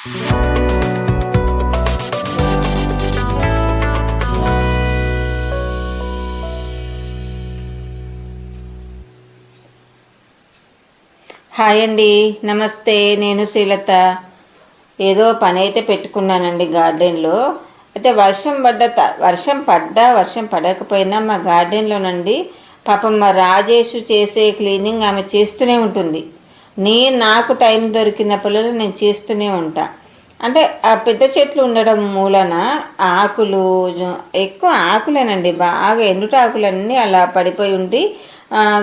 Hi అండి. నమస్తే. నేను శ్రీలత. ఏదో పని అయితే పెట్టుకున్నానండి గార్డెన్లో. అయితే వర్షం పడ్డ త- వర్షం పడ్డా వర్షం పడకపోయినా మా గార్డెన్లోనండి పాపం మా రాజేష్ చేసే క్లీనింగ్ ఆమె చేస్తూనే ఉంటుంది. నేను నాకు టైం దొరికినప్పుడు నేను చేస్తూనే ఉంటా. అంటే ఆ పెద్ద చెట్లు ఉండడం మూలన ఆకులు ఎక్కువ ఆకులేనండి. బాగా ఎండుట ఆకులన్నీ అలా పడిపోయి ఉండి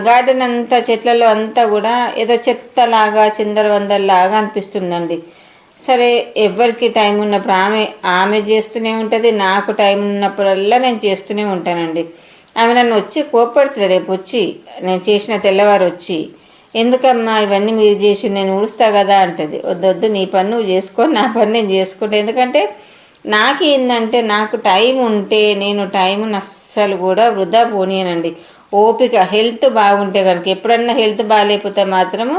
గార్డెన్ అంతా చెట్లలో అంతా కూడా ఏదో చెత్తలాగా చిందరవందరలాగా అనిపిస్తుందండి. సరే ఎవరికి టైం ఉన్నప్పుడు ఆమె ఆమె చేస్తూనే ఉంటుంది నాకు టైం ఉన్నప్పుడల్లా నేను చేస్తూనే ఉంటానండి. ఆమె నన్ను వచ్చి కోప్పడుతుంది రేపు వచ్చి నేను చేసిన తెల్లవారు వచ్చి ఎందుకమ్మా ఇవన్నీ మీరు చేసి నేను ఊడుస్తా కదా అంటది. వద్దొద్దు నీ పని నువ్వు చేసుకో నా పని నేను చేసుకుంటా. ఎందుకంటే నాకు ఏంటంటే నాకు టైం ఉంటే నేను టైంని అస్సలు కూడా వృధా పోనీయనండి. ఓపిక హెల్త్ బాగుంటే కనుక ఎప్పుడన్నా హెల్త్ బాగాలేకపోతే మాత్రము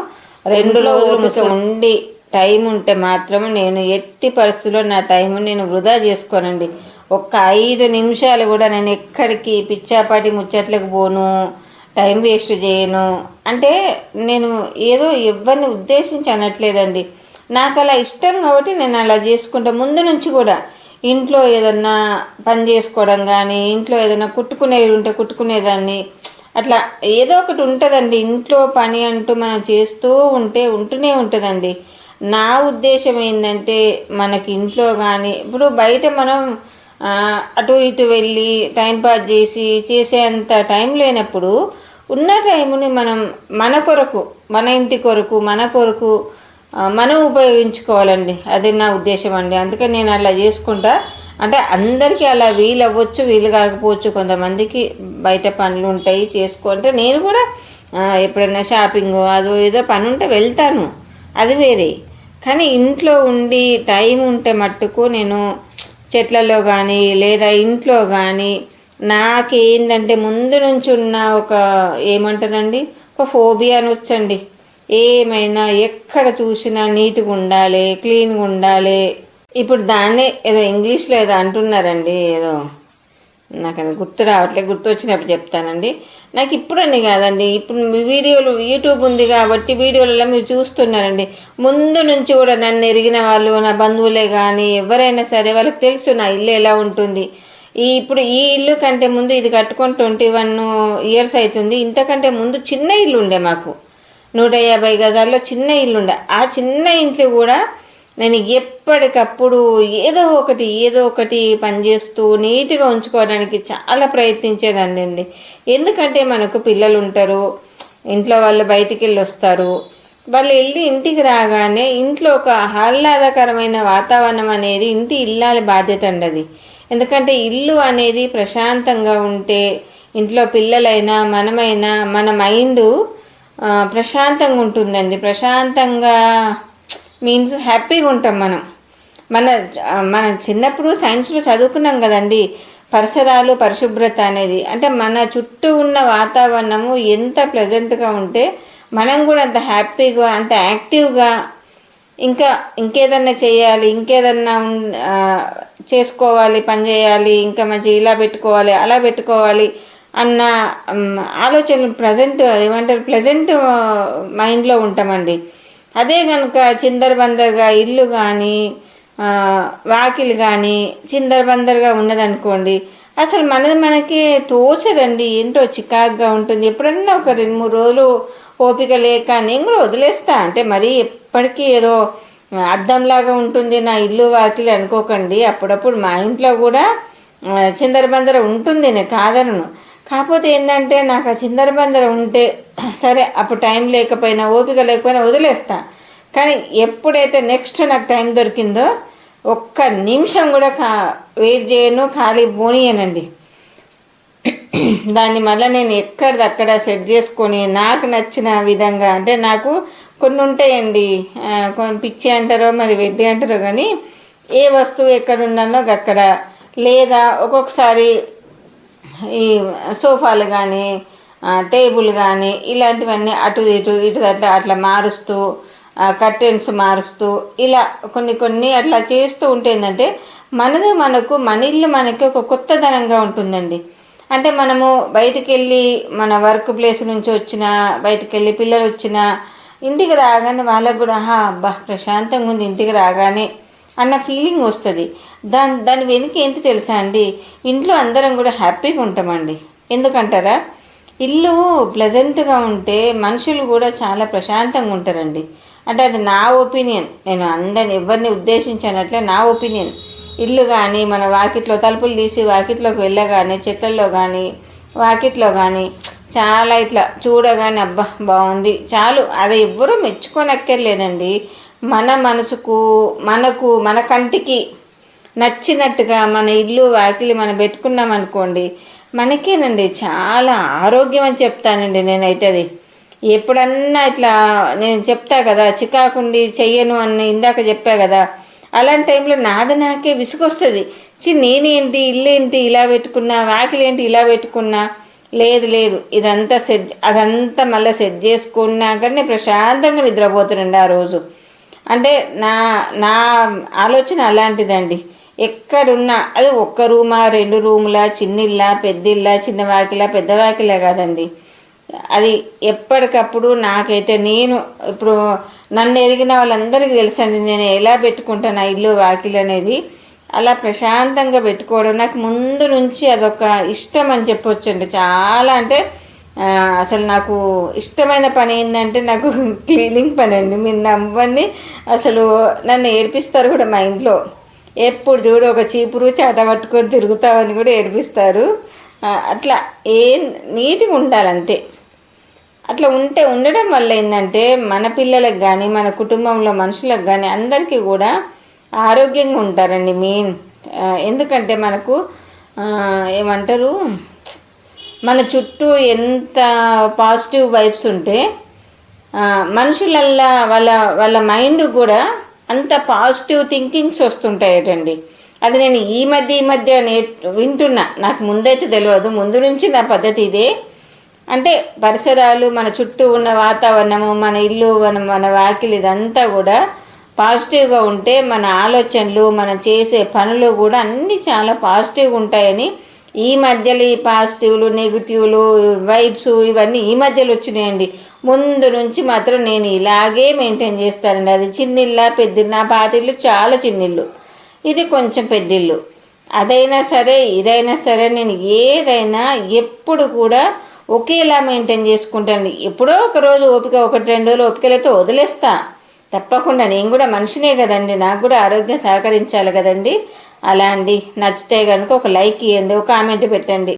రెండు రోజులు ముస ఉండి టైం ఉంటే మాత్రం నేను ఎట్టి పరిస్థితుల్లో నా టైం నేను వృధా చేసుకోనండి. ఒక్క ఐదు నిమిషాలు కూడా నేను ఎక్కడికి పిచ్చాపాటి ముచ్చట్లకు పోను. టైం వేస్ట్ చేయను. అంటే నేను ఏదో ఎవరిని ఉద్దేశించి అనట్లేదండి. నాకు అలా ఇష్టం కాబట్టి నేను అలా చేసుకుంటా. ముందు నుంచి కూడా ఇంట్లో ఏదన్నా పని చేసుకోవడం కానీ ఇంట్లో ఏదైనా కుట్టుకునేది ఉంటే కుట్టుకునేదాన్ని. అట్లా ఏదో ఒకటి ఉంటుందండి. ఇంట్లో పని అంటూ మనం చేస్తూ ఉంటే ఉంటూనే ఉంటుందండి. నా ఉద్దేశం ఏంటంటే మనకి ఇంట్లో కానీ ఇప్పుడు బయట మనం అటు ఇటు వెళ్ళి టైం పాస్ చేసి చేసేంత టైం లేనప్పుడు ఉన్న టైముని మనం మన కొరకు మన ఇంటి కొరకు మన కొరకు మనం ఉపయోగించుకోవాలండి. అది నా ఉద్దేశం అండి. అందుకని నేను అలా చేసుకుంటా. అంటే అందరికీ అలా వీలు అవ్వచ్చు వీలు కాకపోవచ్చు. కొంతమందికి బయట పనులు ఉంటాయి చేసుకుంటే నేను కూడా ఎప్పుడైనా షాపింగ్ అదో ఏదో పని ఉంటే వెళ్తాను. అది వేరే. కానీ ఇంట్లో ఉండి టైం ఉంటే మట్టుకు నేను చెట్లలో కానీ లేదా ఇంట్లో కానీ నాకేందంటే ముందు నుంచి ఉన్న ఒక ఏమంటారండి? ఒక ఫోబియా అని వచ్చండి ఏమైనా ఎక్కడ చూసినా నీట్గా ఉండాలి క్లీన్గా ఉండాలి. ఇప్పుడు దాన్నే ఏదో ఇంగ్లీష్లో ఏదో అంటున్నారండి ఏదో నాకు అది గుర్తు రావట్లేదు గుర్తు వచ్చినప్పుడు చెప్తానండి. నాకు ఇప్పుడని కాదండి ఇప్పుడు మీ వీడియోలు యూట్యూబ్ ఉంది కాబట్టి వీడియోలలో మీరు చూస్తున్నారండి. ముందు నుంచి కూడా నన్ను ఎరిగిన వాళ్ళు నా బంధువులే కానీ ఎవరైనా సరే వాళ్ళకి తెలుసు నా ఇల్లు ఎలా ఉంటుంది. ఈ ఇప్పుడు ఈ ఇల్లు కంటే ముందు ఇది కట్టుకొని ట్వంటీ వన్ ఇయర్స్ అవుతుంది ఇంతకంటే ముందు చిన్న ఇల్లు ఉండే మాకు. నూట యాభై గజాల్లో చిన్న ఇల్లు ఉండే. ఆ చిన్న ఇంట్లో కూడా నేను ఎప్పటికప్పుడు ఏదో ఒకటి ఏదో ఒకటి పనిచేస్తూ నీట్గా ఉంచుకోవడానికి చాలా ప్రయత్నించేదాన్ని అండి. ఎందుకంటే మనకు పిల్లలు ఉంటారు ఇంట్లో వాళ్ళు బయటికి వెళ్ళి వస్తారు. వాళ్ళు వెళ్ళి ఇంటికి రాగానే ఇంట్లో ఒక ఆహ్లాదకరమైన వాతావరణం అనేది ఇంటి ఇల్లాలి బాధ్యత అండి అది. ఎందుకంటే ఇల్లు అనేది ప్రశాంతంగా ఉంటే ఇంట్లో పిల్లలైనా మనమైనా మన మైండ్ ప్రశాంతంగా ఉంటుందండి. ప్రశాంతంగా మీన్స్ హ్యాపీగా ఉంటాం మనం. మన మనం చిన్నప్పుడు సైన్స్లో చదువుకున్నాం కదండి. పరిసరాలు పరిశుభ్రత అనేది. అంటే మన చుట్టూ ఉన్న వాతావరణము ఎంత ప్లెజెంట్గా ఉంటే మనం కూడా అంత హ్యాపీగా అంత యాక్టివ్గా ఇంకా ఇంకేదన్నా చేయాలి ఇంకేదన్నా చేసుకోవాలి పని చేయాలి ఇంకా మంచి ఇలా పెట్టుకోవాలి అలా పెట్టుకోవాలి అన్న ఆలోచనలు ప్రజెంట్ ఏమంటారు ప్లెజెంట్ మైండ్లో ఉంటామండి. అదే కనుక చిందరబందరగా ఇల్లు కానీ వాకిలు కానీ చిందరబందరగా ఉన్నదనుకోండి అసలు మనది మనకి తోచదండి ఏంటో చికాగ్గా ఉంటుంది. ఎప్పుడన్నా ఒక రెండు మూడు రోజులు ఓపిక లేక నేను కూడా వదిలేస్తా అంటే మరీ ఎప్పటికీ ఏదో అద్దంలాగా ఉంటుంది నా ఇల్లు వాకిలి అనుకోకండి. అప్పుడప్పుడు మా ఇంట్లో కూడా చిందరబందర ఉంటుంది నేను కాదనను. కాకపోతే ఏంటంటే నాకు ఆ చిందరబందర ఉంటే సరే అప్పుడు టైం లేకపోయినా ఓపిక లేకపోయినా వదిలేస్తా. కానీ ఎప్పుడైతే నెక్స్ట్ నాకు టైం దొరికిందో ఒక్క నిమిషం కూడా కా వెయిట్ చేయను ఖాళీ పోనీయనండి. దాన్ని మళ్ళీ నేను ఎక్కడిదక్కడ సెట్ చేసుకొని నాకు నచ్చిన విధంగా అంటే నాకు కొన్ని ఉంటాయండి కొన్ని పిచ్చి అంటారో మరి వెడ్డి అంటారో కానీ ఏ వస్తువు ఎక్కడ ఉన్నానో అక్కడ. లేదా ఒక్కొక్కసారి ఈ సోఫాలు కానీ టేబుల్ కానీ ఇలాంటివన్నీ అటు ఇటు ఇటు అట్లా అట్లా మారుస్తూ కర్టెన్స్ మారుస్తూ ఇలా కొన్ని కొన్ని అట్లా చేస్తూ ఉంటే ఏంటంటే మనది మనకు మన ఇల్లు మనకి ఒక కొత్తదనంగా ఉంటుందండి. అంటే మనము బయటికి వెళ్ళి మన వర్క్ ప్లేస్ నుంచి వచ్చిన బయటికి వెళ్ళి పిల్లలు వచ్చిన ఇంటికి రాగానే వాళ్ళకు కూడా ఆహా అబ్బా ప్రశాంతంగా ఉంది ఇంటికి రాగానే అన్న ఫీలింగ్ వస్తుంది. దాని దాని వెనుక ఏంటి తెలుసా అండి? ఇంట్లో అందరం కూడా హ్యాపీగా ఉంటామండి. ఎందుకంటారా? ఇల్లు ప్లెజెంట్గా ఉంటే మనుషులు కూడా చాలా ప్రశాంతంగా ఉంటారండి. అంటే అది నా ఒపీనియన్ నేను అందరిని ఎవరిని ఉద్దేశించినట్లే నా ఒపీనియన్ ఇల్లు కానీ మన వాకిట్లో తలుపులు తీసి వాకిట్లోకి వెళ్ళగానే చెట్లలో కానీ వాకిట్లో కానీ చాలా ఇట్లా చూడగానే అబ్బా బాగుంది. చాలు అది ఎవ్వరూ మెచ్చుకోనక్కర్లేదండి. మన మనసుకు మనకు మన కంటికి నచ్చినట్టుగా మన ఇల్లు వాకిలి మనం పెట్టుకున్నాం అనుకోండి మనకేనండి చాలా ఆరోగ్యం అని చెప్తానండి నేనైతే అది. ఎప్పుడన్నా ఇట్లా నేను చెప్తా కదా చికాకుండి చెయ్యను అని ఇందాక చెప్పా కదా అలాంటి టైంలో నాది నాకే విసుగొస్తుంది. చి నేనేంటి ఇల్లు ఏంటి ఇలా పెట్టుకున్నా వాకిలి ఏంటి ఇలా పెట్టుకున్నా లేదు లేదు. ఇదంతా సెట్ అదంతా మళ్ళీ సెట్ చేసుకున్నాకనే ప్రశాంతంగా నిద్రపోతుండండి ఆ రోజు. అంటే నా నా ఆలోచన అలాంటిదండి. ఎక్కడున్నా అది ఒక్క రూమా రెండు రూములా చిన్నిల్లా పెద్దిల్లా చిన్న వాకిలా పెద్ద వాకిలా కాదండి. అది ఎప్పటికప్పుడు నాకైతే నేను ఇప్పుడు నన్ను ఎదిగిన వాళ్ళందరికీ తెలుసండి నేను ఎలా పెట్టుకుంటాను ఆ ఇల్లు వాకిలు అనేది అలా ప్రశాంతంగా పెట్టుకోవడం. నాకు ముందు నుంచి అదొక ఇష్టం అని చెప్పొచ్చండి. చాలా అంటే అసలు నాకు ఇష్టమైన పని ఏంటంటే నాకు క్లీనింగ్ పని అండి. మీరు నవ్వండి అసలు నన్ను ఏడిపిస్తారు కూడా మా ఇంట్లో ఎప్పుడు చూడు ఒక చీపురు చేత పట్టుకొని తిరుగుతామని కూడా ఏడిపిస్తారు. అట్లా ఏం నీటిగా ఉండాలంతే. అట్లా ఉంటే ఉండడం వల్ల ఏంటంటే మన పిల్లలకు కానీ మన కుటుంబంలో మనుషులకు కానీ అందరికీ కూడా ఆరోగ్యంగా ఉంటారండి మెయిన్. ఎందుకంటే మనకు ఏమంటారు మన చుట్టూ ఎంత పాజిటివ్ వైబ్స్ ఉంటే మనుషులల్లా వాళ్ళ వాళ్ళ మైండ్ కూడా అంత పాజిటివ్ థింకింగ్స్ వస్తుంటాయటండి. అది నేను ఈ మధ్య ఈ మధ్య నే వింటున్నా. నాకు ముందైతే తెలియదు ముందు నుంచి నా పద్ధతి ఇదే. అంటే పరిసరాలు మన చుట్టూ ఉన్న వాతావరణము మన ఇల్లు మన మన వాకిలి ఇదంతా కూడా పాజిటివ్గా ఉంటే మన ఆలోచనలు మనం చేసే పనులు కూడా అన్నీ చాలా పాజిటివ్గా ఉంటాయని ఈ మధ్యలో ఈ పాజిటివ్లు నెగిటివ్లు వైబ్స్ ఇవన్నీ ఈ మధ్యలో వచ్చినాయండి. ముందు నుంచి మాత్రం నేను ఇలాగే మెయింటైన్ చేస్తానండి. అది చిన్నిల్లా పెద్దిల్లు నా పాతిల్లు చాలా చిన్నిల్లు. ఇది కొంచెం పెద్దిల్లు. అదైనా సరే ఇదైనా సరే నేను ఏదైనా ఎప్పుడు కూడా ఒకేలా మెయింటైన్ చేసుకుంటాను ఎప్పుడో ఒక రోజు ఓపిక ఒకటి రెండు రోజులు ఓపికలైతే వదిలేస్తాను తప్పకుండా. నేను కూడా మనిషినే కదండి. నాకు కూడా ఆరోగ్యం సహకరించాలి కదండి. అలా అండి నచ్చితే కనుక ఒక లైక్ ఇవ్వండి ఒక కామెంట్ పెట్టండి.